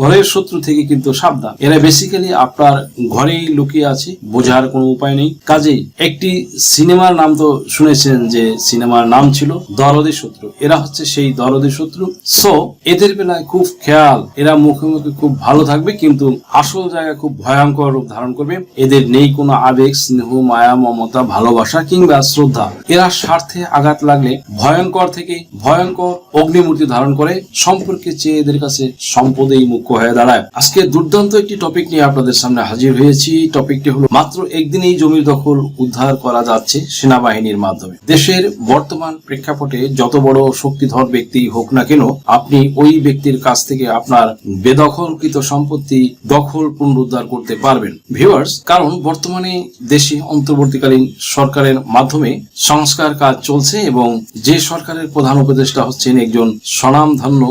ঘরের শত্রু থেকে কিন্তু সাবধান। এরা বেসিক্যালি আপনার ঘরেই লুকিয়ে আছে, বোঝার কোনো উপায় নেই। কাজেই একটি সিনেমার নাম তো শুনেছেন যে সিনেমার নাম ছিল দরদি শত্রু। এরা হচ্ছে সেই দরদি শত্রু। সো এদের বেলায় খুব খেয়াল। এরা মুখে মুখে খুব ভালো থাকবে, কিন্তু আসল জায়গায় খুব ভয়ঙ্কর রূপ ধারণ করবে। এদের নেই কোনো আবেগ, স্নেহ, মায়া, মমতা, ভালোবাসা কিংবা শ্রদ্ধা। এরা স্বার্থে আঘাত লাগলে ভয়ঙ্কর থেকে ভয়ঙ্কর অগ্নিমূর্তি ধারণ করে। সম্পর্কে চেয়ে এদের কাছে সম্পদেই মুখ্য হয়ে আজকে দুর্দান্ত একটি টপিক নিয়ে আপনাদের সামনে হাজির হয়েছি। টপিকটি হলো মাত্র একদিনেই জমির দখল উদ্ধার করা যাচ্ছে সেনাবাহিনীর মাধ্যমে। দেশের বর্তমান প্রেক্ষাপটে যত বড় শক্তিধর ব্যক্তি হোক না কেন, আপনি ওই ব্যক্তির কাছ থেকে আপনার বেদখলকৃত সম্পত্তি দখল পুনরুদ্ধার করতে পারবেন। ভিউয়ার্স কারণ বর্তমানে দেশে অন্তর্বর্তীকালীন সরকারের মাধ্যমে সংস্কার কাজ চলছে এবং যে সরকারের প্রধান উপদেষ্টা হচ্ছেন একজন স্বনামধন্য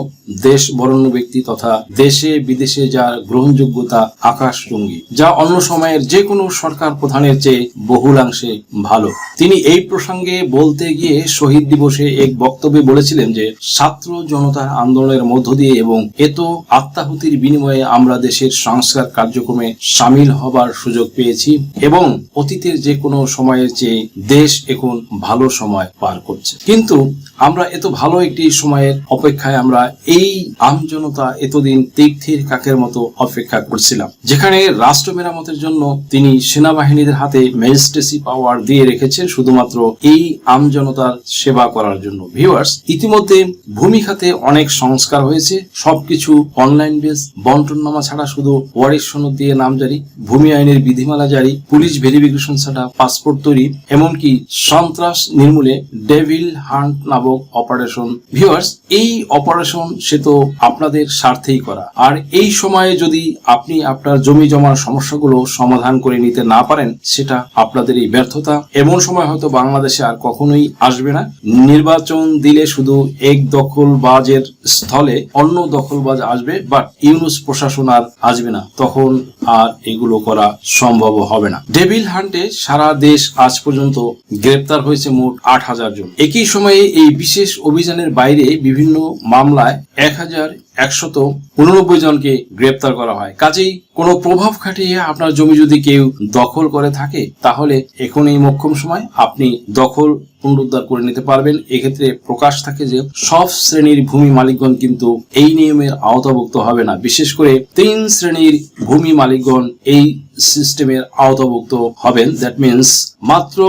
দেশ বরণ্য ব্যক্তি তথা দেশে বিদেশে যার গ্রহণযোগ্যতা আকাশচুঙ্গী যা অন্য সময়ের যে কোনো সরকার প্রধানের চেয়ে বহুলাংশে ভালো। তিনি এই প্রসঙ্গে বলতে গিয়ে শহীদ দিবসে এক বক্তব্যে বলেছিলেন যে, ছাত্র জনতার আন্দোলনের মধ্য দিয়ে এবং এত আত্মাহুতির বিনিময়ে আমরা দেশের সংস্কার কার্যক্রমে সামিল হবার সুযোগ পেয়েছি এবং অতীতের যে কোনো সময়ের চেয়ে দেশ এখন ভালো সময় পার করছে। কিন্তু আমরা এত ভালো একটি সময়ের অপেক্ষায় আমরা এই আমজনতা এতদিন তীর্থের কাকের মতো অপেক্ষা করছিলাম। যেখানে রাষ্ট্র মেরামতের জন্য তিনি সেনাবাহিনীদের হাতে ম্যাজিস্ট্রেসি পাওয়ার দিয়ে রেখেছেন শুধুমাত্র এই আমজনতার সেবা করার জন্য। ভিউয়ার্স, ইতিমধ্যে ভূমি খাতে অনেক সংস্কার হয়েছে। সবকিছু অনলাইন বেস, বন্টননামা ছাড়া শুধু ওয়ারিশ সনদ দিয়ে নাম জারি, ভূমি আইনের বিধিমালা জারি, পুলিশ ভেরিফিকেশন ছাড়া পাসপোর্ট তৈরি, এমনকি সন্ত্রাস নির্মূলে ডেভিল হান্ট নামক অপারেশন ভিউয়ার্স এই অপারেশন সে তো আপনাদের স্বার্থেই করা। আর এই সময়ে যদি আপনি আপনার জমি জমার সমস্যাগুলো সমাধান করে নিতে না পারেন, সেটা আপনাদেরই ব্যর্থতা। এমন সময় হয়তো বাংলাদেশে আর কখনোই আসবে না। নির্বাচন দিলে শুধু এক দখলবাজের স্থলে অন্য দখলবাজ আসবে বাট ইউনুস প্রশাসন আর আসবে না। তখন আর এগুলো করা সম্ভব হবে না। ডেভিল হান্টে সারা দেশ আজ পর্যন্ত গ্রেপ্তার হয়েছে মোট আট হাজার জন। একই সময়ে এই বিশেষ অভিযানের বাইরে বিভিন্ন মামলায় এক হাজার একশত উননব্বই জনকে গ্রেপ্তার করা হয়। কাজেই কোনো প্রভাব খাটিয়ে আপনার জমি যদি কেউ দখল করে থাকে, তাহলে এখন এই মক্ষম সময় আপনি দখল পুনরুদ্ধার করে নিতে পারবেন। এক্ষেত্রে প্রকাশ থাকে যে সব শ্রেণির ভূমি মালিকগণ কিন্তু এই নিয়মের আওতাভুক্ত হবে না। বিশেষ করে তিন শ্রেণির ভূমি মালিকগণ এই সিস্টেমের আওতাভুক্ত হবেন। দ্যাট মিন্স মাত্র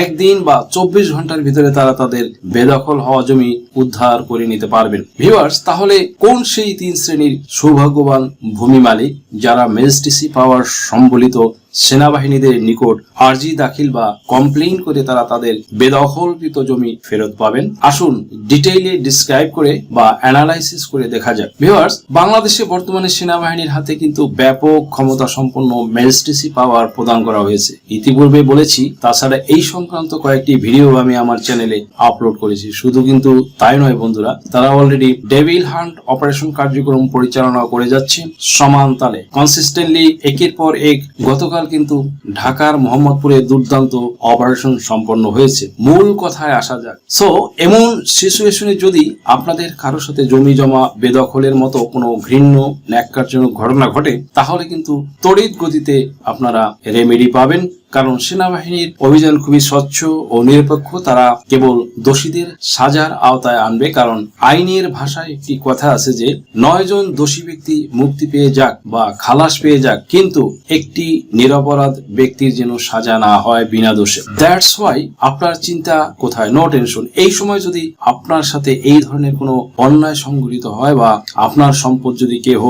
একদিন বা চব্বিশ ঘণ্টার ভিতরে তারা তাদের বেদখল হওয়া জমি উদ্ধার করে নিতে পারবেন। ভিউয়ার্স তাহলে কোন সেই তিন শ্রেণির সৌভাগ্যবান ভূমি মালিক যারা ম্যাজিস্ট্রেসি পাওয়ার সম্বলিত সেনাবাহিনীদের নিকট আর্জি দাখিল বা কমপ্লেইন করে তারা তাদের বেদখলকৃত জমি ফেরত পাবেন। আসুন ডিটেইলে ডিসক্রাইব করে বা অ্যানালাইসিস করে দেখা যাক। ভিউয়ার্স বাংলাদেশে বর্তমানে সেনাবাহিনীর হাতে কিন্তু ব্যাপক ক্ষমতা সম্পন্ন ম্যাজিস্ট্রেসি পাওয়ার প্রদান করা হয়েছে। ইতিপূর্বে বলেছি, তাছাড়া এই সংক্রান্ত কয়েকটি ভিডিও আমি আমার চ্যানেলে আপলোড করেছি। শুধু কিন্তু তাই নয় বন্ধুরা, তারা অলরেডি ডেভিল হান্ট অপারেশন কার্যক্রম পরিচালনা করে যাচ্ছে সমান তালে। কনসিস্টেন্টলি একের পর এক গতকাল কিন্তু ঢাকার মোহাম্মদপুরে দুর্দান্ত অপারেশন সম্পন্ন হয়েছে। মূল কথায় আসা যাক। সো এমন সিচুয়েশনে যদি আপনাদের কারোর সাথে জমি জমা বেদখলের মতো কোনো ঘৃণ্য, ন্যাক্কারজনক ঘটনা ঘটে, তাহলে কিন্তু তড়িৎ গতিতে আপনারা রেমেডি পাবেন। কারণ সেনাবাহিনীর অভিযান খুবই স্বচ্ছ ও নিরপেক্ষ। তারা কেবল দোষীদের সাজার আওতায় আনবে। কারণ আইনের ভাষায় একটি কথা আছে যে নয় জন দোষী ব্যক্তি মুক্তি পেয়ে যাক বা খালাস পেয়ে যাক, কিন্তু একটি নিরপরাধ ব্যক্তির যেন সাজা না হয় বিনা দোষে। দ্যাটস ওয়াই আপনার চিন্তা কোথায়? নো টেনশন এই সময় যদি আপনার সাথে এই ধরনের কোনো অন্যায় সংঘটিত হয় বা আপনার সম্পদ যদি কেহ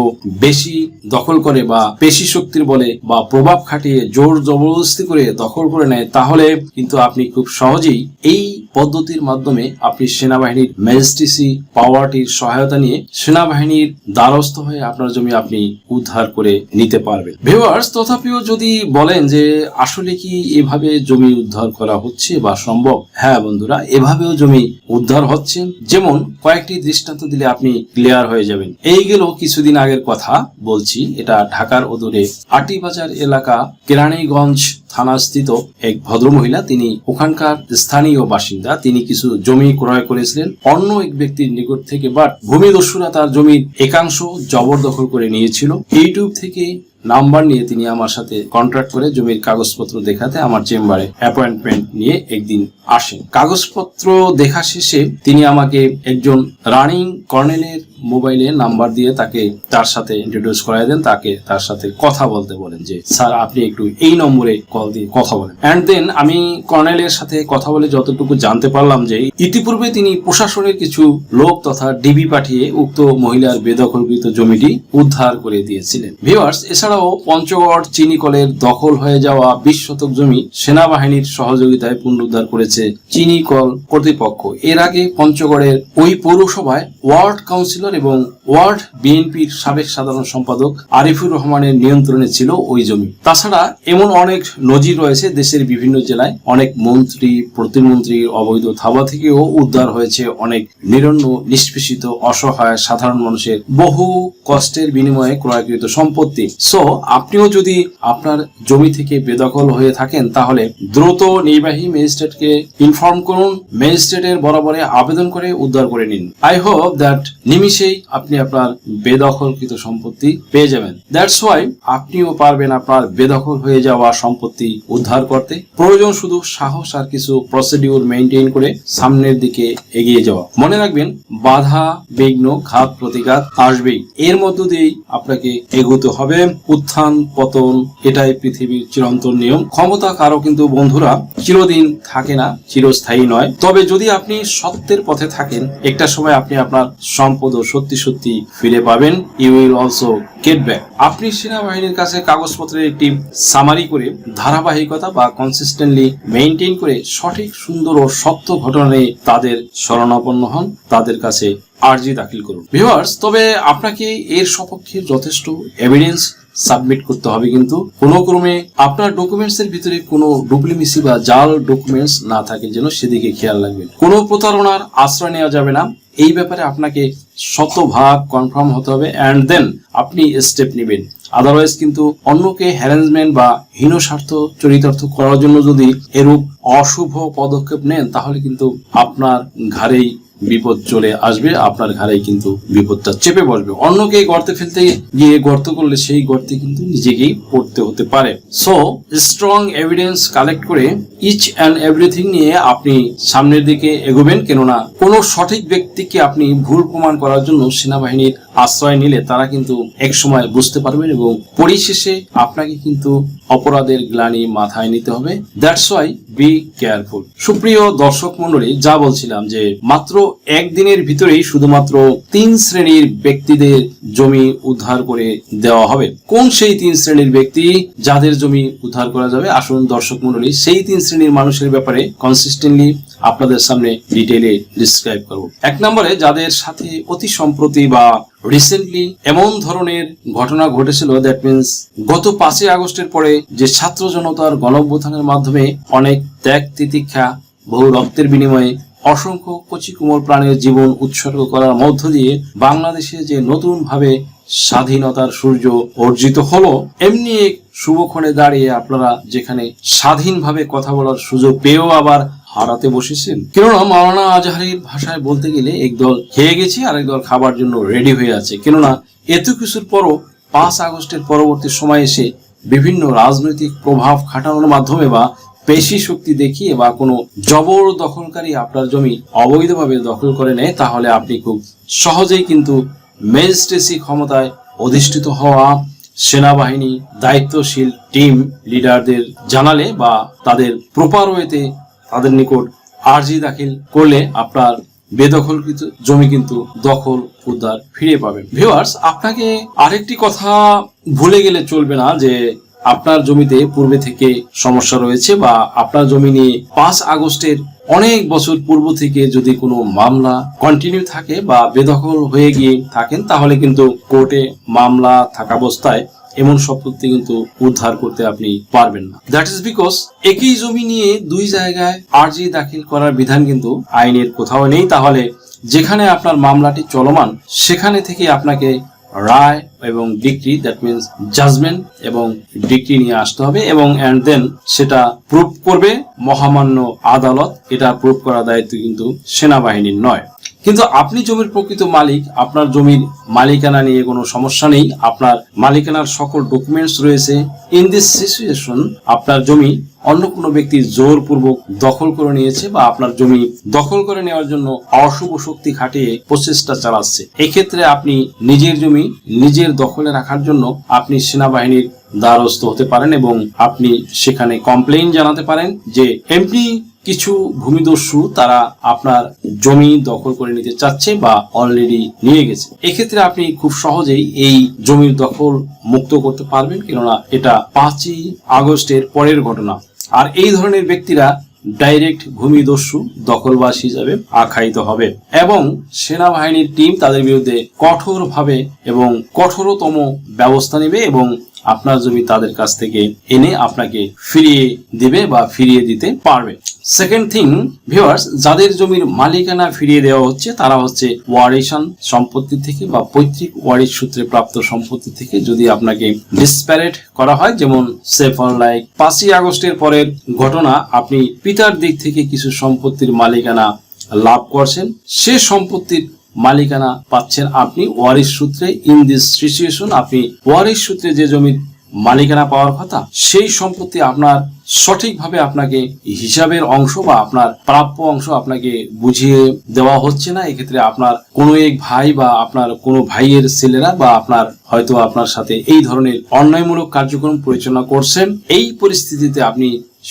বেশি দখল করে বা পেশি শক্তির বলে বা প্রভাব খাটিয়ে জোর জবরদস্তি করে দখল করে নেয় তাহলে কিন্তু আপনি খুব সহজেই এই পদ্ধতির মাধ্যমে আপনি সেনাবাহিনীর ম্যাজিস্ট্রেসি পাওয়ারটির সহায়তা নিয়ে সেনাবাহিনীর দ্বারস্থ হয়ে আপনার জমি আপনি উদ্ধার করে নিতে পারবেন। ভিউয়ার্স, তথাপিও যদি বলেন যে আসলে কি এভাবে জমি উদ্ধার করা হচ্ছে বা সম্ভব? হ্যাঁ বন্ধুরা, এভাবেও জমি উদ্ধার হচ্ছে। যেমন কয়েকটি দৃষ্টান্ত দিলে আপনি ক্লিয়ার হয়ে যাবেন। এই গেল কিছুদিন আগের কথা বলছি। এটা ঢাকার অদূরে আটিবাজার এলাকা কেরানীগঞ্জ থানাস্থিত এক ভদ্রমহিলা, তিনি ওখানকার স্থানীয় বাসিন্দা, তিনি কিছু জমি ক্রয় করেছিলেন। অন্য এক ব্যক্তির নিকট থেকে বাট ভূমিদস্যুরা তার জমির একাংশ জবরদখল করে নিয়েছিল। ইউটিউব থেকে নাম্বার নিয়ে তিনি আমার সাথে কন্ট্রাক্ট করে জমির কাগজপত্র দেখাতে আমার চেম্বারে অ্যাপয়েন্টমেন্ট নিয়ে একদিন আসেন। কাগজপত্র দেখা শেষে তিনি আমাকে একজন রানিং কর্নেলের মোবাইলে নাম্বার দিয়ে তাকে তার সাথে ইন্ট্রোডিউস করাই দেন, তাকে তার সাথে কথা বলতে বলেন যে, স্যার, আপনি একটু এই নম্বরে কল দিয়ে কথা বলেন। অ্যান্ড দেন আমি কর্নেলের সাথে কথা বলে যতটুকু জানতে পারলাম যে, ইতিপূর্বে তিনি প্রশাসনের কিছু লোক তথা ডিবি পাঠিয়ে উক্ত মহিলার বেদখলকৃত জমিটি উদ্ধার করে দিয়েছিলেন। ভিউয়ার্স এছাড়াও পঞ্চগড় চিনিকলের দখল হয়ে যাওয়া বিশ শতক জমি সেনাবাহিনীর সহযোগিতায় পুনরুদ্ধার করেছে চিনিকল কর্তৃপক্ষ। এর আগে পঞ্চগড়ের ওই পৌরসভায় ওয়ার্ড কাউন্সিলর এবং ওয়ার্ড বিএনপির সাবেক সাধারণ সম্পাদক আরিফুর রহমানের নিয়ন্ত্রণে ছিল ওই জমি। তাছাড়া এমন অনেক নজির রয়েছে দেশের বিভিন্ন জেলায়। অনেক মন্ত্রী প্রতিমন্ত্রীর অবৈধ থাবা থেকেও উদ্ধার হয়েছে অনেক নিরন্ন, নিষ্পেষিত, অসহায়, সাধারণ মানুষের বহু কষ্টের বিনিময়ে ক্রয়কৃত সম্পত্তি। সো আপনিও যদি আপনার জমি থেকে বেদখল হয়ে থাকেন, তাহলে দ্রুত নির্বাহী ম্যাজিস্ট্রেটকে ইনফর্ম করুন। ম্যাজিস্ট্রেটের বরাবরে আবেদন করে উদ্ধার করে নিন। আই হোপ দ্যাট নিমিষেই আপনি আপনার বেদখলকৃত সম্পত্তি পেয়ে যাবেন। দ্যাটস ওয়াই আপনিও পারবেন আপনার বেদখল হয়ে যাওয়া সম্পত্তি উদ্ধার করতে। প্রয়োজন শুধু সাহস আর কিছু প্রসিডিউর মেনটেন করে সামনের দিকে এগিয়ে যাওয়া। মনে রাখবেন, বাধা, বিঘ্ন, ঘাত, প্রতিঘাত আসবেই। এর মধ্য দিয়েই আপনাকে এগোতে হবে। উত্থান, পতন, এটাই পৃথিবীর চিরন্তন নিয়ম। ক্ষমতা কারও কিন্তু বন্ধুরা চিরদিন থাকে না, চিরস্থায়ী নয়। তবে যদি আপনি সত্যের পথে থাকেন, একটা সময় আপনি আপনার সম্পদ সত্যি সত্যি ফিরে পাবেন। You will also get back আপনি সেনাবাহিনীর কাছে কাগজপত্রের একটি সামারি করে ধারাবাহিকতা বা কনসিস্টেন্টলি মেনটেন করে সঠিক, সুন্দর ও সত্য ঘটনায় তাদের শরণাপন্ন হন, তাদের কাছে আর্জি দাখিল করুন। ভিউয়ার্স তবে আপনাকে এর সপক্ষে যথেষ্ট এভিডেন্স সাবমিট করতে হবে, কিন্তু কোনো ক্রমে আপনার ডকুমেন্টস এর ভিতরে কোনো ডুপ্লিমিসি বা জাল ডকুমেন্টস না থাকে যেন সেদিকে খেয়াল রাখবেন। কোনো প্রতারণার আশ্রয় নেওয়া যাবে না। এই ব্যাপারে আপনাকে শতভাগ কনফার্ম হতে হবে অ্যান্ড দেন আপনি স্টেপ নেবেন। আদারওয়াইজ কিন্তু অন্যকে হ্যারাসমেন্ট বা হীন স্বার্থ চরিতার্থ করার জন্য যদি এরূপ অশুভ পদক্ষেপ নেন, তাহলে কিন্তু আপনার ঘাড়েই বিপদ চলে আসবে, আপনার ঘাড়ে কিন্তু বিপদটা চেপে বসবে। অন্যকে গর্তে ফেলতে গিয়ে গর্ত করলে সেই গর্তে কিন্তু নিজেকেই পড়তে হতে পারে। সো স্ট্রং এভিডেন্স কালেক্ট করে ইচ অ্যান্ড এভরিথিং নিয়ে আপনি সামনের দিকে এগোবেন, কেননা কোনো সঠিক ব্যক্তিকে আপনি ভুল প্রমাণ করার জন্য সেনাবাহিনীর আশ্রয় নিলে তারা কিন্তু এক সময় বুঝতে পারবেন এবং পরিশেষে আপনাকে কিন্তু অপরাধের গ্লানি মাথায় নিতে হবে। দ্যাটস ওয়াই বি কেয়ারফুল সুপ্রিয় দর্শক মন্ডলী যা বলছিলাম যে মাত্র একদিনের ভিতরেই শুধুমাত্র তিন শ্রেণির ব্যক্তিদের জমি উদ্ধার করে দেওয়া হবে। কোন সেই তিন শ্রেণির ব্যক্তি যাদের জমি উদ্ধার করা যাবে? আসুন দর্শক মন্ডলী সেই তিন শ্রেণির মানুষের ব্যাপারে কনসিস্টেন্টলি আপনাদের সামনে ডিটেলে ডিসক্রাইব করব। এক নম্বরে, যাদের সাথে অতি সম্প্রতি বা রিসেন্টলি এমন ধরনের ঘটনা ঘটেছিল দ্যাট মিন্স গত পাঁচই আগস্টের পরে যে ছাত্র জনতার গণঅভ্যুত্থানের মাধ্যমে অনেক ত্যাগ তিতিক্ষা, বহু রক্তের বিনিময়ে অসংখ্য কচি কুমোর প্রাণের জীবন উৎসর্গ করার মধ্য দিয়ে বাংলাদেশে যে নতুন ভাবে স্বাধীনতার সূর্য অর্জিত হলো, এমনি এক শুভক্ষণে দাঁড়িয়ে আপনারা যেখানে স্বাধীনভাবে কথা বলার সুযোগ পেয়েও আবার হারাতে বসেছেন। কেননা মাওলানা আজহারির ভাষায় বলতে গেলে একদল খেয়ে গেছে আর একদল খাবার জন্য রেডি হয়ে আছে। কেননা এত কিছুর পরও পাঁচ আগস্টের পরবর্তী সময় এসে বিভিন্ন রাজনৈতিক প্রভাব খাটানোর মাধ্যমে বা পেশি শক্তি দেখিয়ে বা কোনো জবর দখলকারী আপনার জমি অবৈধভাবে দখল করে নেয়, তাহলে আপনি খুব সহজেই কিন্তু ম্যাজিস্ট্রেসি ক্ষমতায় অধিষ্ঠিত হওয়া সেনাবাহিনী, দায়িত্বশীল টিম লিডারদের জানালে বা তাদের প্রপার ওয়েতে তাদের নিকট আর্জি দাখিল করলে আপনার বেদখলকৃত জমি কিন্তু দখল, উদ্ধার ফিরে পাবেন। ভিউয়ার্স আপনাকে আরেকটি কথা ভুলে গেলে চলবে না যে আপনার জমিতে পূর্বে থেকে সমস্যা রয়েছে বা আপনার জমি নিয়ে পাঁচ আগস্টের অনেক বছর পূর্ব থেকে যদি কোনো মামলা কন্টিনিউ থাকে বা বেদখল হয়ে গিয়ে থাকেন, তাহলে কিন্তু কোর্টে মামলা থাকা অবস্থায় এমন সম্পত্তি কিন্তু উদ্ধার করতে আপনি পারবেন না। দ্যাট ইজ বিকজ একই জমি নিয়ে দুই জায়গায় আর্জি দাখিল করার বিধান কিন্তু আইনের কোথাও নেই। তাহলে যেখানে আপনার মামলাটি চলমান, সেখানে থেকে আপনাকে রায় এবং ডিগ্রি দ্যাট মিনস জাজমেন্ট এবং ডিগ্রি নিয়ে আসতে হবে এবং অ্যান্ড দেন সেটা প্রুভ করবে। মহামান্য আদালত এটা প্রুভ করার দায়িত্ব কিন্তু সেনাবাহিনীর নয়। কিন্তু আপনি জমির প্রকৃত মালিক, আপনার জমির মালিকানা নিয়ে কোনো সমস্যা নেই, আপনার মালিকানার সকল ডকুমেন্টস রয়েছে। ইন দিস সিচুয়েশন আপনার জমি অন্য কোনো ব্যক্তি জোরপূর্বক দখল করে নিয়েছে বা আপনার জমি দখল করে নেওয়ার জন্য অশুভ শক্তি খাটিয়ে প্রচেষ্টা চালাচ্ছে। এক্ষেত্রে আপনি নিজের জমি নিজের দখলে রাখার জন্য আপনি সেনাবাহিনীর দ্বারস্থ হতে পারেন এবং আপনি সেখানে কমপ্লেইন জানাতে পারেন যে এমনি কিছু ভূমিদস্যু তারা আপনার জমি দখল করে নিতে চাচ্ছে বা অলরেডি নিয়ে গেছে। এক্ষেত্রে আপনি খুব সহজেই এই জমির দখল মুক্ত করতে পারবেন, কেননা এটা পাঁচই আগস্টের পরের ঘটনা। আর এই ধরনের ব্যক্তিরা ডাইরেক্ট ভূমিদস্যু দখলবাস হিসাবে আখ্যায়িত হবে। এবং সেনাবাহিনীর টিম তাদের বিরুদ্ধে কঠোরভাবে এবং কঠোরতম ব্যবস্থা নেবে এবং আপনার জমি তাদের কাছ থেকে এনে আপনাকে ফিরিয়ে দিবে বা ফিরিয়ে দিতে পারবে। সেকেন্ড থিং ভিউয়ার্স যাদের জমির মালিকানা ফিরিয়ে দেওয়া হচ্ছে, তারা হচ্ছে ওয়ারিশন সম্পত্তি থেকে বা পৈতৃক ওয়ারিশ সূত্রে প্রাপ্ত সম্পত্তি থেকে যদি আপনাকে ডিসপ্যারেট করা হয়, যেমন সেফর লাইক, পাঁচই আগস্টের পরের ঘটনা, আপনি পিতার দিক থেকে কিছু সম্পত্তির মালিকানা লাভ করছেন, সে সম্পত্তির মালিকানা পাচ্ছেন আপনি ওয়ারিশ সূত্রে। ইন দিস সিচুয়েশন আপনি ওয়ারিশ সূত্রে যে জমির মালিকানা পাওয়ার কথা, সেই সম্পত্তি আপনার সঠিকভাবে আপনাকে হিসাবের অংশ বা আপনার প্রাপ্য অংশ আপনাকে বুঝিয়ে দেওয়া হচ্ছে না, এক্ষেত্রে আপনার কোনো এক ভাই বা আপনার কোনো ভাইয়ের ছেলেরা বা আপনার হয়তো আপনার সাথে এই ধরনের অন্যায়মূলক কার্যক্রম পরিচালনা করছেন, এই পরিস্থিতিতে আপনি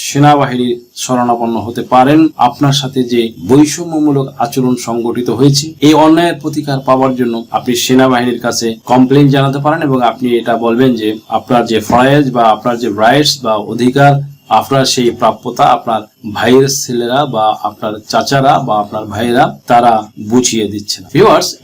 সেনাবাহিনীর শরণাপন্ন হতে পারেন। আপনার সাথে যে বৈষম্যমূলক আচরণ সংগঠিত হয়েছে, এই অন্যায়ের প্রতিকার পাওয়ার জন্য আপনি সেনাবাহিনীর কাছে কমপ্লেন জানাতে পারেন এবং আপনি এটা বলবেন যে আপনার যে ফয়েজ বা আপনার যে রাইটস বা অধিকার আপনার সেই প্রাপ্যতা আপনার ভাইয়ের ছেলেরা বা আপনার চাচারা বা আপনার ভাইয়েরা তারা বুঝিয়ে দিচ্ছে না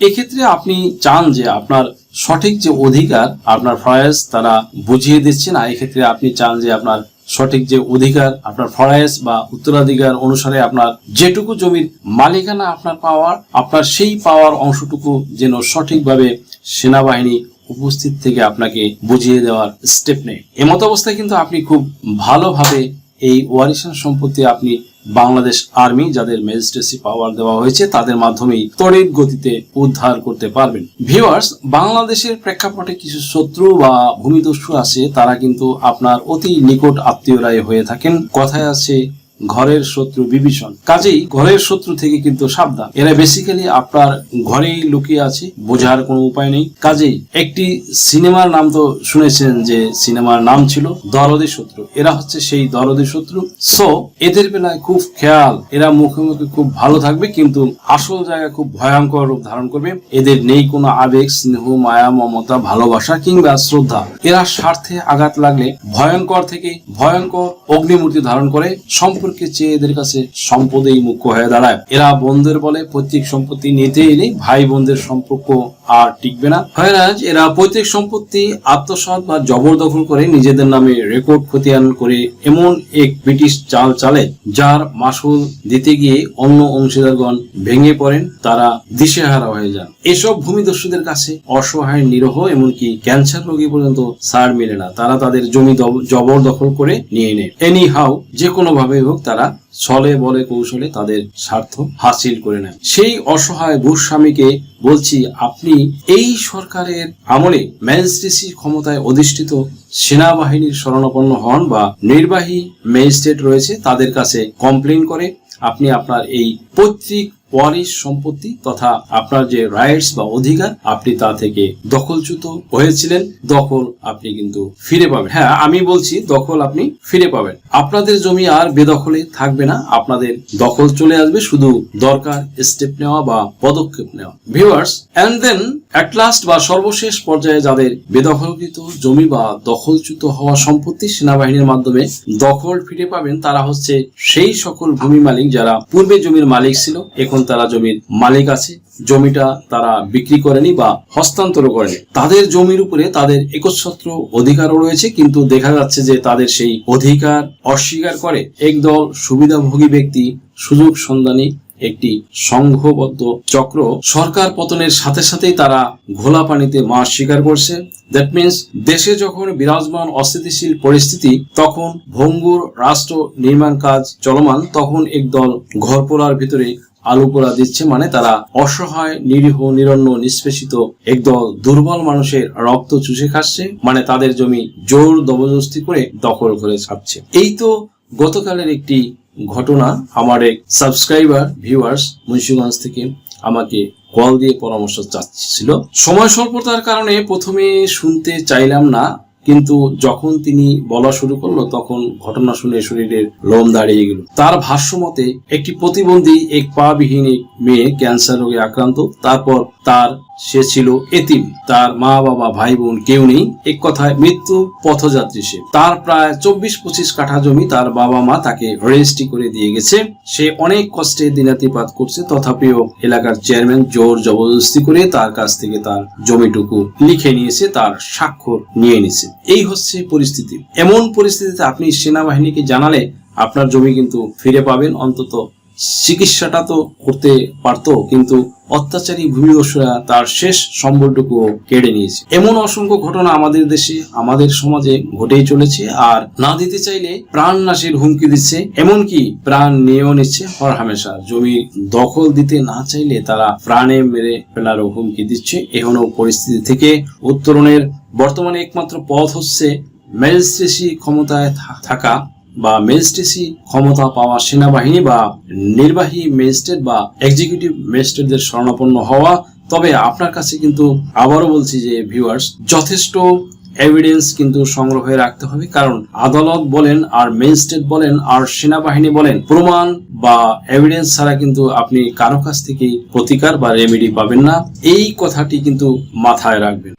এক্ষেত্রে আপনি চান যে আপনার সঠিক যে অধিকার আপনার ফয়েজ তারা বুঝিয়ে দিচ্ছে না এক্ষেত্রে আপনি চান যে আপনার সঠিক যে অধিকার আপনার ফরায়েস বা উত্তরাধিকার অনুসারে আপনার যেটুকু জমির মালিকানা আপনার পাওয়ার, আপনার সেই পাওয়ার অংশটুকু যেন সঠিকভাবে সেনাবাহিনী উপস্থিত থেকে আপনাকে বুঝিয়ে দেওয়ার স্টেপ নেই। এমত অবস্থায় কিন্তু আপনি খুব ভালোভাবে এই ওয়ারিশন সম্পত্তি আপনি বাংলাদেশ আর্মি, যাদের ম্যাজিস্ট্রেসি পাওয়ার দেওয়া হয়েছে, তাদের মাধ্যমেই তড়িৎ গতিতে উদ্ধার করতে পারবেন। ভিউয়ার্স, বাংলাদেশের প্রেক্ষাপটে কিছু শত্রু বা ভূমিদস্যু আছে, তারা কিন্তু আপনার অতি নিকট আত্মীয়রাই হয়ে থাকেন। কথায় আছে ঘরের শত্রু বিভীষণ। কাজেই ঘরের শত্রু থেকে কিন্তু সাবধান। এরা বেসিক্যালি আপনার ঘরেই লুকিয়ে আছে, বোঝার কোনো উপায় নেই। কাজেই একটি সিনেমার নাম তো শুনেছেন যে সিনেমার নাম ছিল দরদি শত্রু। এরা হচ্ছে সেই দরদি শত্রু। সো এদের বেলায় খুব খেয়াল। এরা মুখে মুখে খুব ভালো থাকবে, কিন্তু আসল জায়গায় খুব ভয়ঙ্কর রূপ ধারণ করবে। এদের নেই কোনো আবেগ, স্নেহ, মায়া, মমতা, ভালোবাসা কিংবা শ্রদ্ধা। এরা স্বার্থে আঘাত লাগলে ভয়ঙ্কর থেকে ভয়ঙ্কর অগ্নিমূর্তি ধারণ করে সম্পর্কে চেয়ে এদের কাছে সম্পদেই মুখ্য হয়ে দাঁড়ায়। এরা বন্ধের বলে পৈতৃক সম্পত্তি নিতে এলে ভাই বোনদের সম্পর্ক আর টিকবে না। হয়রাজ, এরা পৈতৃক সম্পত্তি, আত্মসাৎ বা জবরদখল করে নিজেদের নামে রেকর্ড খতিয়ান করে এমন এক ব্রিটিশ চাল চালে, যার মাসুল দিতে গিয়ে অন্য অংশীদারগণ ভেঙে পড়েন, তারা দিশেহারা হয়ে যান। এসব ভূমিদস্যুদের কাছে অসহায়, নিরহ, এমনকি ক্যান্সার রোগী পর্যন্ত সার মেলে না। তারা তাদের জমি জবরদখল করে নিয়ে নেয়। এনি হাউ যে কোনো ভাবে হোক তারা ছলে, বলে, কৌশলে তাদের স্বার্থ হাসিল করে নেয় সেই অসহায় গোস্বামীকে বলছি, আপনি এই সরকারের আমলে ম্যাজিস্ট্রেসি ক্ষমতায় অধিষ্ঠিত সেনাবাহিনীর শরণাপন্ন হন বা নির্বাহী ম্যাজিস্ট্রেট রয়েছে, তাদের কাছে কমপ্লেন করে আপনি আপনার এই পৈতৃক ওয়ারিশ সম্পত্তি তথা আপনার যে রাইটস বা অধিকার, আপনি তা থেকে দখলচ্যুত হয়েছিলেন। দখল আপনি কিন্তু ফিরে পাবেন। হ্যাঁ আমি বলছি দখল আপনি ফিরে পাবেন। আপনাদের জমি আর বেদখলে থাকবে না। আপনাদের দখল চলে আসবে শুধু দরকার স্টেপ নেওয়া বা পদক্ষেপ নেওয়া। Viewers and then at last বা সর্বশেষ পর্যায়ে যাদের বেদখলকৃত জমি বা দখলচ্যুত হওয়া সম্পত্তি সেনাবাহিনীর মাধ্যমে দখল ফিরে পাবেন, তারা হচ্ছে সেই সকল ভূমি মালিক যারা পূর্বে জমির মালিক ছিল, এখন তারা জমির মালিক আছে, জমিটা তারা বিক্রি করেনি বা হস্তান্তর করেনি। তাদের জমির উপরে তাদের একচ্ছত্র অধিকারও রয়েছে, কিন্তু দেখা যাচ্ছে যে তাদের সেই অধিকার অস্বীকার করে একদল সুবিধাভোগী ব্যক্তি সুযোগ সন্ধানী একটি সংঘবদ্ধ চক্র। সরকার পতনের সাথে সাথেই তারা ঘোলা পানিতে মাছ শিকার করছে। দ্যাট মিন্স দেশে যখন বিরাজমান অস্থিতিশীল পরিস্থিতি, তখন ভঙ্গুর রাষ্ট্র নির্মাণ কাজ চলমান, তখন একদল ঘরপোড়ার ভিতরে আলু পোড়া দিচ্ছে মানে তারা অসহায়, নিরীহ, নিরন্ন, নিষ্পেষিত, একদল দুর্বল মানুষের রক্ত চুষে খাচ্ছে মানে তাদের জমি জোর জবরদস্তি করে দখল করে ছাপছে এই তো গতকালের একটি ঘটনা। আমার এক সাবস্ক্রাইবার ভিউয়ার্স মুন্সিগঞ্জ থেকে আমাকে কল দিয়ে পরামর্শ চাচ্ছিল। সময় স্বল্পতার কারণে প্রথমে শুনতে চাইলাম না। কিন্তু যখন তিনি বলা শুরু করল, তখন ঘটনা শুনে শরীরের লোম দাঁড়িয়ে গেল। তার ভাষ্য মতে, একটি প্রতিবন্ধী এক পা বিহীন মেয়ে ক্যান্সার রোগে আক্রান্ত। তারপর তার সে ছিল এতিম। তার মা, বাবা, ভাই, বোন কেউ নেই। এক কথায় মৃত্যু পথযাত্রী সে। তার প্রায় চব্বিশ পঁচিশ কাঠা জমি তার বাবা মা তাকে রেজিস্ট্রি করে দিয়ে গেছে। সে অনেক কষ্টে দিনাতিপাত করছে। তথাপিও এলাকার চেয়ারম্যান জোর জবরদস্তি করে তার কাছ থেকে তার জমিটুকু লিখে নিয়েছে, তার স্বাক্ষর নিয়ে নিছে এই হচ্ছে পরিস্থিতি। এমন পরিস্থিতিতে আপনি সেনাবাহিনীকে জানালে আপনার জমি কিন্তু ফিরে পাবেন। অন্তত চিকিৎসাটা তো করতে পারতো, কিন্তু অত্যাচারী ভূমিদস্যুরা তার শেষ সম্বলটুকু কেড়ে নিয়েছে। এমন অসংখ্য ঘটনা আমাদের দেশে, আমাদের সমাজে ঘটেই চলেছে, আর না দিতে চাইলে প্রাণ নাশের হুমকি দিচ্ছে, এমনকি প্রাণ নিয়েও নিচ্ছে হর হামেশা। জমি দখল দিতে না চাইলে তারা প্রাণে মেরে ফেলারও হুমকি দিচ্ছে। এখনও পরিস্থিতি থেকে উত্তরণের বর্তমানে একমাত্র পথ হচ্ছে ম্যাজিস্ট্রেসি ক্ষমতায় থাকা। বা ম্যাজিস্ট্রেসি ক্ষমতা পাওয়া সেনাবাহিনী বা নির্বাহী ম্যাজিস্ট্রেট বা এক্সিকিউটিভ ম্যাজিস্ট্রেটদের শরণাপন্ন হওয়া, তবে আপনার কাছে কিন্তু আবারও বলছি যে ভিউয়ার্স যথেষ্ট এভিডেন্স কিন্তু সংগ্রহে রাখতে হবে। কারণ আদালত বলেন, আর ম্যাজিস্ট্রেট বলেন, আর সেনাবাহিনী বলেন, প্রমাণ বা এভিডেন্স ছাড়া কিন্তু আপনি কারও কাছ থেকেই প্রতিকার বা রেমেডি পাবেন না। এই কথাটি কিন্তু মাথায় রাখবেন।